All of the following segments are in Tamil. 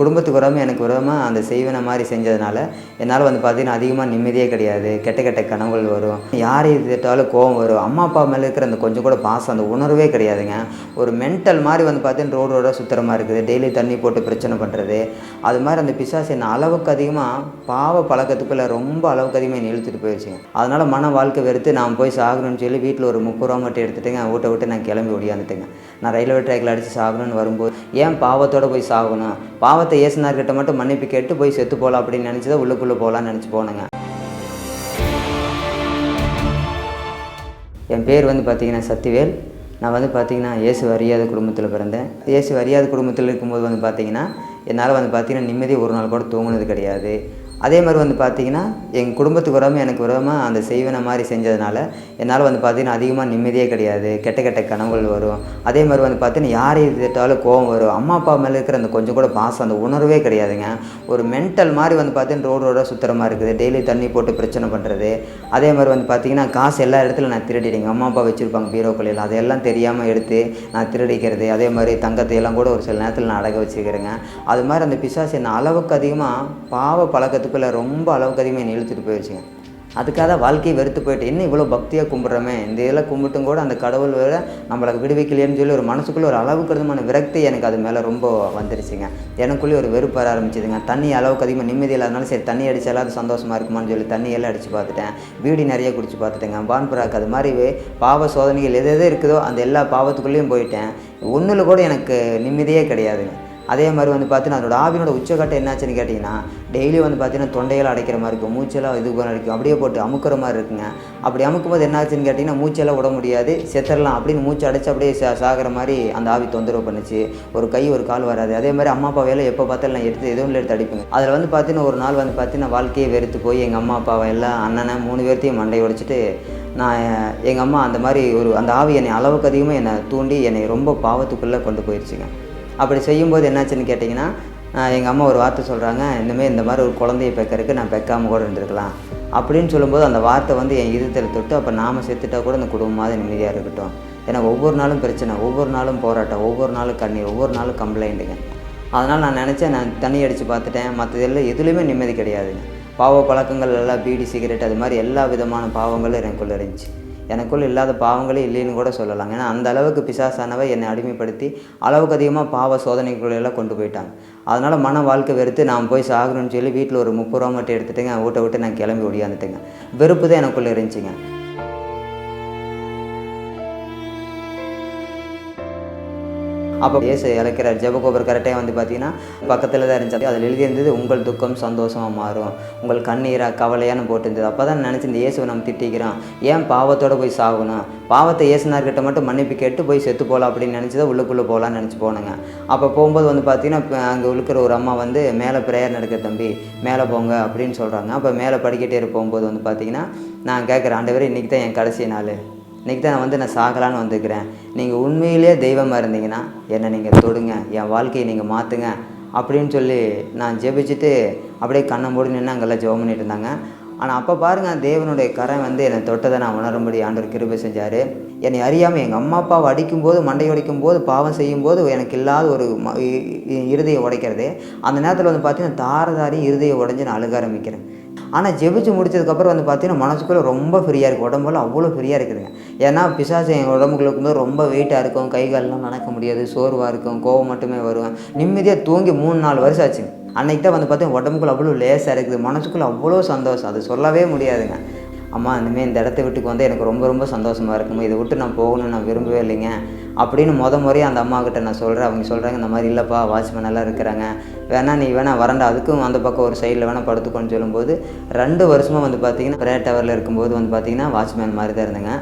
குடும்பத்துக்கு வராமல் எனக்கு விரோதமாக அந்த செய்வன மாதிரி செஞ்சதுனால என்னால் வந்து பார்த்தீங்கன்னா அதிகமாக நிம்மதியே கிடையாது. கெட்ட கெட்ட கனவுகள் வரும். யாரை திட்டாலும் கோவம் வரும். அம்மா அப்பா மேலே இருக்கிற அந்த கொஞ்சம் கூட பாசம் அந்த உணர்வே கிடையாதுங்க. ஒரு மென்டல் மாதிரி வந்து பார்த்தீங்கன்னா ரோடு ரோடாக சுத்தரமாக இருக்குது. டெய்லி தண்ணி போட்டு பிரச்சனை பண்ணுறது அது மாதிரி அந்த பிசாசு என்ன அளவுக்கு அதிகமாக பாவ பழக்கத்துக்குள்ளே ரொம்ப அளவுக்கு அதிகமாக என்னை இழுத்துட்டு போயிடுச்சுங்க அதனால் மன வாழ்க்கை வெறுத்து நான் போய் சாகணும்னு சொல்லி வீட்டில் ஒரு முப்பது ரூபா மட்டும் எடுத்துட்டுங்க வீட்டை விட்டு நான் கிளம்பி ஓடியாந்துட்டுங்க. நான் ரயில்வே ட்ராக்கில் அடித்து சாகணும்னு வரும்போது ஏன் பாவத்தோடு போய் சாகணும்? பாவத்தை இயேசுனார்கிட்ட மட்டும் மன்னிப்பு கேட்டு போய் செத்து போகலாம் அப்படின்னு நினச்சி தான் உள்ளுக்குள்ளே போகலான்னு நினச்சி போனேங்க. என் பேர் வந்து பார்த்தீங்கன்னா சத்திவேல். நான் வந்து பார்த்திங்கன்னா இயேசு அறியாத குடும்பத்தில் பிறந்தேன். இயேசு அறியாத குடும்பத்தில் இருக்கும்போது வந்து பார்த்தீங்கன்னா என்னால் வந்து பார்த்திங்கன்னா நிம்மதி ஒரு நாள் கூட தூங்குனது கிடையாது. அதே மாதிரி வந்து பார்த்திங்கன்னா எங்கள் குடும்பத்துக்கு உரமும் எனக்கு உரமாக அந்த செய்வன மாதிரி செஞ்சதுனால என்னால் வந்து பார்த்தீங்கன்னா அதிகமாக நிம்மதியே கிடையாது. கெட்ட கெட்ட கனவுகள் வரும். அதே மாதிரி வந்து பார்த்தீங்கன்னா யாரை திட்டாலும் கோவம் வரும். அம்மா அப்பா மேலே இருக்கிற அந்த கொஞ்சம் கூட பாசம் அந்த உணர்வே கிடையாதுங்க. ஒரு மென்டல் மாதிரி வந்து பார்த்தீங்கன்னா ரோடு ரோடாக சுத்தரமாக இருக்குது. டெய்லி தண்ணி போட்டு பிரச்சனை பண்ணுறது அதே மாதிரி வந்து பார்த்திங்கன்னா காசு எல்லா இடத்துல நான் திருடிடுங்க அம்மா அப்பா வச்சுருப்பாங்க பீரோக்களில் அதையெல்லாம் தெரியாமல் எடுத்து நான் திருடிக்கிறது. அதே மாதிரி தங்கத்தை எல்லாம் கூட ஒரு சில நேரத்தில் நான் அடக வச்சுக்கிறேங்க. அது மாதிரி அந்த பிசாசு என்ன அளவுக்கு அதிகமாக பாவ பழக்கத்துக்கு பழக்கத்துக்குள்ளே ரொம்ப அளவுக்கு அதிகமாக என்னை இழுத்துட்டு போயிடுச்சுங்க அதுக்காக தான் வாழ்க்கையை வெறுத்து போயிட்டு என்ன இவ்வளோ பக்தியாக கும்பிட்றோமே? இந்த இதெல்லாம் கும்பிட்டும் கூட அந்த கடவுள் வேறு நம்மளை விடுவிக்கலையேன்னு சொல்லி ஒரு மனசுக்குள்ளே ஒரு அளவுக்கு அதிகமான விரக்தி எனக்கு அது மேலே ரொம்ப வந்துருச்சுங்க. எனக்குள்ளேயே ஒரு வெறுப்பு வர ஆரம்பிச்சிதுங்க. தண்ணி அளவுக்கு அதிகமாக நிம்மதி இல்லாதனால சரி தண்ணி அடிச்சாலும் அது சந்தோஷமாக இருக்குமான்னு சொல்லி தண்ணியெல்லாம் அடித்து பார்த்துட்டேன். வீடு நிறைய குடிச்சு பார்த்துட்டேங்க. பான்புராக்கு அது மாதிரி பாவ சோதனைகள் எது எது இருக்குதோ அந்த எல்லா பாவத்துக்குள்ளேயும் போயிட்டேன். ஒன்றில் கூட எனக்கு நிம்மதியே கிடையாதுங்க. அதே மாதிரி வந்து பார்த்தீங்கன்னா அதோட ஆவினோட உச்சக்கட்டம் என்னாச்சுன்னு கேட்டிங்கன்னா டெய்லி வந்து பார்த்தீங்கன்னா தொண்டையெல்லாம் அடைக்கிற மாதிரி இருக்கும். மூச்செல்லாம் இது பண்ண அடிக்கும். அப்படியே போட்டு அமுக்கிற மாதிரி இருக்குங்க. அப்படி அமுக்கும் போது என்னாச்சுன்னு கேட்டிங்கன்னா மூச்செல்லாம் விட முடியாது. செத்துடலாம் அப்படின்னு மூச்சு அடைச்சு அப்படியே சா சாகிற மாதிரி அந்த ஆவி தொந்தரவு பண்ணுச்சு. ஒரு கை ஒரு கால் வராது. அதே மாதிரி அம்மா அப்பா வேலை எப்போ பார்த்தாலும் நான் எடுத்து எதுவும் எடுத்து அடிப்பேங்க. அதில் வந்து பார்த்தீங்கன்னா ஒரு நாள் வந்து பார்த்தீங்கன்னா வாழ்க்கையை வெறுத்து போய் எங்கள் அம்மா அப்பாவை எல்லாம் அண்ணனை மூணு பேர்த்தையும் மண்டை உடைச்சிட்டு நான் எங்கள் அம்மா அந்த மாதிரி ஒரு அந்த ஆவி என்னை அளவுக்கு அதிகமாக என்னை தூண்டி என்னை ரொம்ப பாவத்துக்குள்ளே கொண்டு போயிடுச்சுங்க அப்படி செய்யும்போது என்னாச்சுன்னு கேட்டிங்கன்னா எங்கள் அம்மா ஒரு வார்த்தை சொல்கிறாங்க இனிமேல் இந்த மாதிரி ஒரு குழந்தைய பெக்கறதுக்கு நான் பெக்காமல் கூட இருந்திருக்கலாம். அப்படின்னு சொல்லும்போது அந்த வார்த்தை வந்து என் இருதத்தில் தொட்டு அப்போ நாம் செத்துட்டா கூட அந்த குடும்பமாவது நிம்மதியாக இருக்கட்டும். ஏன்னா ஒவ்வொரு நாளும் பிரச்சனை ஒவ்வொரு நாளும் போராட்டம் ஒவ்வொரு நாளும் கண்ணீர் ஒவ்வொரு நாளும் கம்ப்ளைண்ட்டுங்க அதனால் நான் நினச்சேன் நான் தண்ணி அடித்து பார்த்துட்டேன். மற்றதெல்லாம் எதுலேயுமே நிம்மதி கிடையாதுங்க. பாவ பழக்கங்கள் எல்லாம் பீடி சிகரெட் அது மாதிரி எல்லா விதமான பாவங்களும் எனக்குள்ளே இருந்துச்சு. எனக்குள் இல்லாத பாவங்களே இல்லைன்னு கூட சொல்லலாம். ஏன்னா அந்த அளவுக்கு பிசாசானவை என்னை அடிமைப்படுத்தி அளவுக்கு அதிகமாக பாவ சோதனைக்குள்ளெல்லாம் கொண்டு போயிட்டாங்க. அதனால் மன வாழ்க்கை வெறுத்து நான் போய் சாகணும்னு சொல்லி வீட்டில் ஒரு முப்பது ரூபா மட்டும் எடுத்துட்டுங்க. வீட்டை விட்டு நான் கிளம்பி ஓடியாந்துட்டேங்க வெறுப்பு தான் எனக்குள்ளே இருந்துச்சுங்க. அப்போ இயேசு இழைக்கிறார் ஜெபகோபர் கரெக்டாக வந்து பார்த்தீங்கன்னா பக்கத்தில் தான் இருந்துச்சு. அதில் எழுதியிருந்தது உங்கள் துக்கம் சந்தோஷமாக மாறும். உங்கள் கண்ணீராக கவலையான்னு போட்டிருந்தது அப்போ தான் நினச்சி இந்த இயேசுவை நம்ம திட்டிக்கிறோம். ஏன் பாவத்தோடு போய் சாகணும்? பாவத்தை இயேசுனார்கிட்ட மட்டும் மன்னிப்பு கேட்டு போய் செத்து போகலாம் அப்படின்னு நினச்சி தான் உள்ளுக்குள்ளே போகலான்னு நினச்சி போனேங்க. அப்போ போகும்போது வந்து பார்த்தீங்கன்னா அங்கே இருக்கிற ஒரு அம்மா வந்து மேலே ப்ரேயர் நடக்க தம்பி. மேலே போங்க. அப்படின்னு சொல்கிறாங்க அப்போ மேலே படிக்கட்டே போகும்போது வந்து பார்த்தீங்கன்னா நான் கேட்குறேன் ஆண்டவர் இன்றைக்கி தான் என் கடைசி நாள். இன்றைக்கி தான் நான் வந்து நான் சாகலான்னு வந்திருக்கிறேன். நீங்கள் உண்மையிலேயே தெய்வமாக இருந்தீங்கன்னா என்னை நீங்கள் தொடுங்க என் வாழ்க்கையை நீங்கள் மாற்றுங்க அப்படின்னு சொல்லி நான் ஜெபிச்சுட்டு அப்படியே கண்ணை மூடி நின்று அங்கெல்லாம் ஜெபம் பண்ணிட்டு இருந்தாங்க. ஆனால் அப்போ பாருங்கள் தேவனுடைய கரம் வந்து என்னை தொட்டதை நான் உணரும்படி ஆண்டவர் கிருபை செஞ்சார். என்னை அறியாமல் எங்கள் அம்மா அப்பாவை அடிக்கும்போது மண்டை உடைக்கும் போது பாவம் செய்யும்போது எனக்கு இல்லாத ஒரு ம இருதயம் உடைக்கிறது. அந்த நேரத்தில் வந்து பார்த்தீங்கன்னா தாரதாரி இருதயம் உடைஞ்சு நான் அழுக ஆரம்பிக்கிறேன். ஆனால் ஜெபிச்சு முடிச்சதுக்கப்புறம் வந்து பார்த்தீங்கன்னா மனசுக்குள்ளே ரொம்ப ஃப்ரீயாக இருக்குது உடம்புல அவ்வளோ ஃப்ரீயாக இருக்குதுங்க. ஏன்னா பிசாசு என் உடம்புக்குள்ள இருக்கும்போது ரொம்ப வெயிட்டாக இருக்கும். கை கால்லாம் நடக்க முடியாது. சோர்வாக இருக்கும். கோவம் மட்டுமே வரும். நிம்மதியாக தூங்கி மூணு நாலு வருஷம் ஆச்சுங்க. அன்னைக்கு தான் வந்து பார்த்தீங்கன்னா உடம்புக்குள்ள அவ்வளோ லேசாக இருக்குது. மனசுக்குள்ளே அவ்வளோ சந்தோஷம். அது சொல்லவே முடியாதுங்க. அம்மா இந்தமாரி இந்த இடத்த வீட்டுக்கு வந்து எனக்கு ரொம்ப ரொம்ப சந்தோஷமாக இருக்குமா இதை விட்டு நான் போகணும்னு நான் விரும்பவே இல்லைங்க. அப்படின்னு முத முறையாக அந்த அம்மாக்கிட்ட நான் சொல்கிறேன் அவங்க சொல்கிறாங்க இந்த மாதிரி இல்லைப்பா வாட்ச்மேன் எல்லாம் இருக்கிறாங்க. வேணா நீ வேணா வரண்டா அதுக்கும் அந்த பக்கம் ஒரு சைடில் வேணால் படுத்துக்கோன்னு சொல்லும்போது ரெண்டு வருஷமாக வந்து பார்த்தீங்கன்னா பிரே டவரில் இருக்கும்போது வந்து பார்த்தீங்கன்னா வாட்ச்மேன் மாதிரி தான் இருந்தேங்க.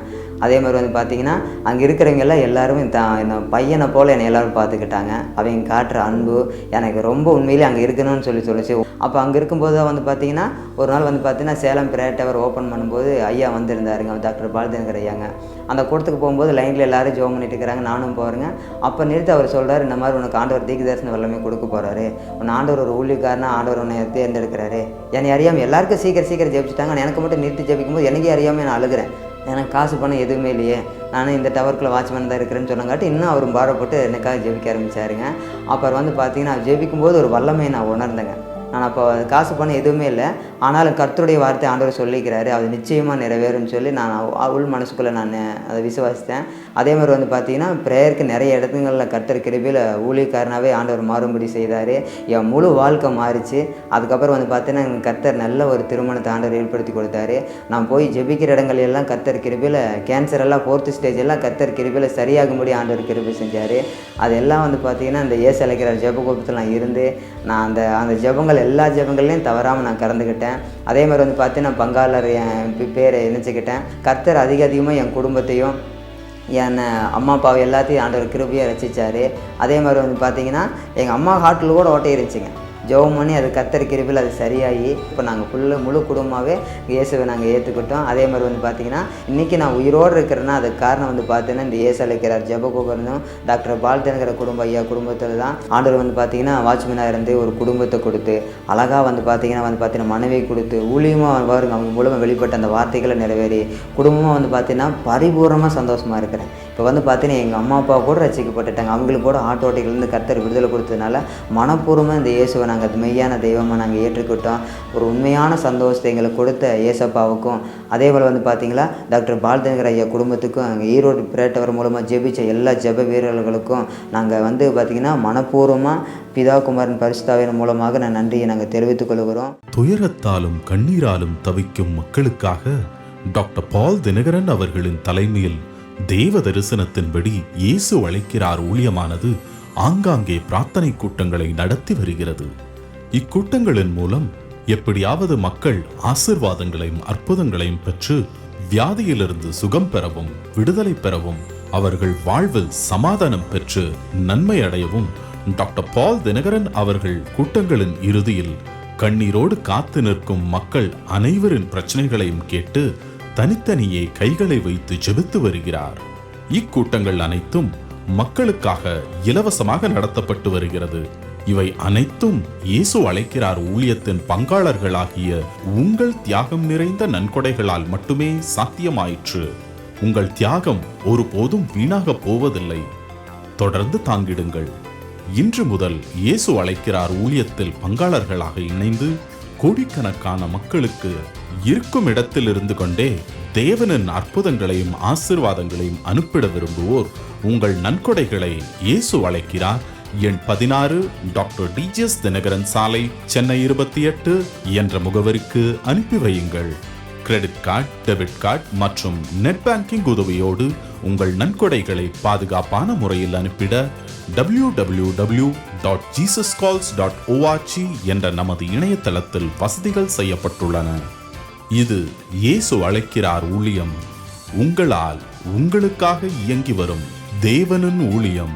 அதே மாதிரி வந்து பார்த்தீங்கன்னா அங்கே இருக்கிறவங்க எல்லாம் எல்லாருமே த இந்த பையனை போல் என்னை எல்லோரும் பார்த்துக்கிட்டாங்க அவங்க காட்டுற அன்பு எனக்கு ரொம்ப உண்மையிலே அங்கே இருக்கணும்னு சொல்லி சொல்லிச்சு. அப்போ அங்கே இருக்கும்போது தான் வந்து பார்த்தீங்கன்னா ஒரு நாள் வந்து பார்த்தீங்கன்னா சேலம் பிரே டவர் ஓப்பன் பண்ணும்போது ஐயா வந்திருந்தாருங்க டாக்டர் பாலதேங்கர் ஐயாங்க. அந்த கூட்டத்துக்கு போகும்போது லைனில் எல்லாரும் ஜோம் பண்ணிட்டு இருக்கிறாங்க. நானும் போகிறேங்க அப்போ நிறுத்தி அவர் சொல்கிறார் இந்த மாதிரி உனக்கு ஆண்டவர் தீக்கு தரிசனம் எல்லாமே கொடுக்க போகிறாரு உன் ஆண்டவர் ஒரு ஊழியக்காரனா ஆண்டவர் உன்னை தேர்ந்தெடுக்கிறாரு. என்னை அறியாமல் எல்லாருக்கும் சீக்கிரம் சீக்கிரம் ஜெபிச்சிட்டாங்க. ஆனால் எனக்கு மட்டும் நிறுத்தி ஜெபிக்கும் போது எனக்கே அறியாமல் நான் அழுகிறேன். எனக்கு காசு பணம் எதுவுமே இல்லையே. நான் இந்த டவருக்குள்ளே வாட்ச்மேன் தான் இருக்கிறேன்னு சொன்னங்காட்டி இன்னும் அவர் பாரப்பட்டு எனக்காக ஜெபிக்க ஆரம்பிச்சாருங்க. அப்புறம் வந்து பார்த்தீங்கன்னா ஜெபிக்கும்போது ஒரு வல்லமையை நான் உணர்ந்தேங்க. நான் அப்போ காசு பணம் எதுவுமே இல்லை. ஆனாலும் கர்த்தருடைய வார்த்தை ஆண்டவர் சொல்லிக்கிறாரு. அது நிச்சயமாக நிறைவேறும்னு சொல்லி நான் உள் மனசுக்குள்ளே நான் அதை விசுவாசித்தேன். அதே மாதிரி வந்து பார்த்தீங்கன்னா ப்ரேயருக்கு நிறைய இடத்துங்களில் கர்த்தர் கிருபியில் ஊழியக்காரனாகவே ஆண்டவர் மாறும்படி செய்தார். என் முழு வாழ்க்கை மாறிச்சு. அதுக்கப்புறம் வந்து பார்த்தீங்கன்னா எனக்கு கர்த்தர் நல்ல ஒரு திருமணத்தை ஆண்டவர் ஏற்படுத்தி கொடுத்தாரு. நான் போய் ஜெபிக்கிற இடங்கள் எல்லாம் கர்த்தர் கிருபியில் கேன்சர் எல்லாம் ஃபோர்த்து ஸ்டேஜ் எல்லாம் கர்த்தர் கிருபியில் சரியாகும்படி ஆண்டவர் கிருபி செஞ்சார். அதெல்லாம் வந்து பார்த்தீங்கன்னா அந்த ஏசு அழைக்கிற ஜெபகோபத்தில் நான் இருந்து நான் அந்த அந்த ஜெபங்கள் எல்லா ஜெபங்கள்லையும் தவறாமல் நான் கறந்துக்கிட்டேன் அதே மாதிரி வந்து பார்த்தீங்கன்னா பங்காளர் என் பேரை இணைச்சிக்கிட்டேன். கர்த்தர் அதிக அதிகமாக என் குடும்பத்தையும் என் அம்மா அப்பாவை எல்லாத்தையும் ஆண்டவர் கிருபையாக ரசித்தார் அதே மாதிரி வந்து பார்த்தீங்கன்னா எங்கள் அம்மா ஹார்ட்டில் கூட ஓட்டை இருந்துச்சுங்க ஜெபம் பண்ணி அது கத்தர் அது சரியாகி இப்போ நாங்கள் ஃபுல்லு முழு குடும்பமாகவே இயேசுவை நாங்கள் ஏற்றுக்கிட்டோம். அதே மாதிரி வந்து பார்த்தீங்கன்னா இன்றைக்கி நான் உயிரோடு இருக்கிறேன்னா அதுக்கு காரணம் வந்து பார்த்தீங்கன்னா இந்த இயேசு அழைக்கிறார். ஜெபகோபுரம் டாக்டர் பால்தனுங்கிற குடும்பம் ஐயா குடும்பத்தில் தான் ஆண்டவர் வந்து பார்த்தீங்கன்னா வாட்ச்மேனாக இருந்து ஒரு குடும்பத்தை கொடுத்து அழகாக வந்து பார்த்தீங்கன்னா வந்து பார்த்தீங்கன்னா மனைவி கொடுத்து ஊழியமாக பாருங்க அவங்க மூலமாக வெளிப்பட்ட அந்த வார்த்தைகளை நிறைவேறி குடும்பமாக வந்து பார்த்தீங்கன்னா பரிபூர்ணமாக சந்தோஷமாக இருக்கிறேன். இப்போ வந்து பார்த்தீங்கன்னா எங்கள் அம்மா அப்பா கூட ரசிக்கப்பட்டுட்டாங்க. அவங்களுக்கு கூட ஆட்டோட்டிகள்லேருந்து கர்த்தர் விடுதலை கொடுத்ததுனால மனப்பூர்வமாக இந்த இயேசுவை நாங்கள் அது மெய்யான தெய்வமாக நாங்கள் ஏற்றுக்கிட்டோம். ஒரு உண்மையான சந்தோஷத்தை எங்களுக்கு கொடுத்த ஏசப்பாவுக்கும் அதே போல் வந்து பார்த்தீங்களா டாக்டர் பால்தங்கர் ஐயா குடும்பத்துக்கும் அங்கே ஈரோடு பிரேட்டவர் மூலமாக ஜெபிச்ச எல்லா ஜெப வீரர்களுக்கும் நாங்கள் வந்து பார்த்திங்கன்னா மனப்பூர்வமாக பிதா குமாரன் பரிசுத்தாவின் மூலமாக நான் நன்றியை நாங்கள் தெரிவித்துக் கொள்கிறோம். துயரத்தாலும் கண்ணீராலும் தவிக்கும் மக்களுக்காக டாக்டர் பால் தினகரன் அவர்களின் தலைமையில் தேவ தரிசனத்தின்படி இயேசு அழைக்கிறார் ஊழியமானது ஆங்காங்கே பிரார்த்தனை கூட்டங்களை நடத்தி வருகிறது. இக்கூட்டங்களின் மூலம் எப்படியாவது மக்கள் ஆசிர்வாதங்களையும் அற்புதங்களையும் பெற்று வியாதியிலிருந்து சுகம் பெறவும் விடுதலை பெறவும் அவர்கள் வாழ்வில் சமாதானம் பெற்று நன்மை அடையவும் டாக்டர் பால் தினகரன் அவர்கள் கூட்டங்களின் இறுதியில் கண்ணீரோடு காத்து நிற்கும் மக்கள் அனைவரின் பிரச்சனைகளையும் கேட்டு தனித்தனியே கைகளை வைத்து ஜெபித்து வருகிறார். இக்கூட்டங்கள் அனைத்தும் மக்களுக்காக இலவசமாக நடத்தப்பட்டு வருகிறது. இவை அனைத்தும் இயேசு அழைக்கிறார் ஊழியத்தின் பங்காளர்களாகிய உங்கள் தியாகம் நிறைந்த நன்கொடைகளால் மட்டுமே சாத்தியமாயிற்று. உங்கள் தியாகம் ஒருபோதும் வீணாக போவதில்லை. தொடர்ந்து தாங்கிடுங்கள். இன்று முதல் இயேசு அழைக்கிறார் ஊழியத்தில் பங்காளர்களாக இணைந்து கோடிக்கணக்கான மக்களுக்கு இருக்கும் இடத்தில் இருந்து கொண்டே தேவனின் அற்புதங்களையும் ஆசிர்வாதங்களையும் அனுப்பிட விரும்புவோர் உங்கள் நன்கொடைகளை இயேசு அழைக்கிறார். எண் பதினாறு டாக்டர் டிஜிஎஸ் தினகரன் சாலை சென்னை இருபத்தி எட்டு என்ற முகவரிக்கு அனுப்பி வையுங்கள். கிரெடிட் கார்டு டெபிட் கார்டு மற்றும் நெட் பேங்கிங் உதவியோடு உங்கள் நன்கொடைகளை பாதுகாப்பான முறையில் அனுப்பிட W W W dot Jesus Calls dot ORG என்ற நமது இணையதளத்தில் வசதிகள் செய்யப்பட்டுள்ளன. இது இயேசு அழைக்கிறார் ஊழியம். உங்களால் உங்களுக்காக இயங்கி வரும் தேவனின் ஊழியம்.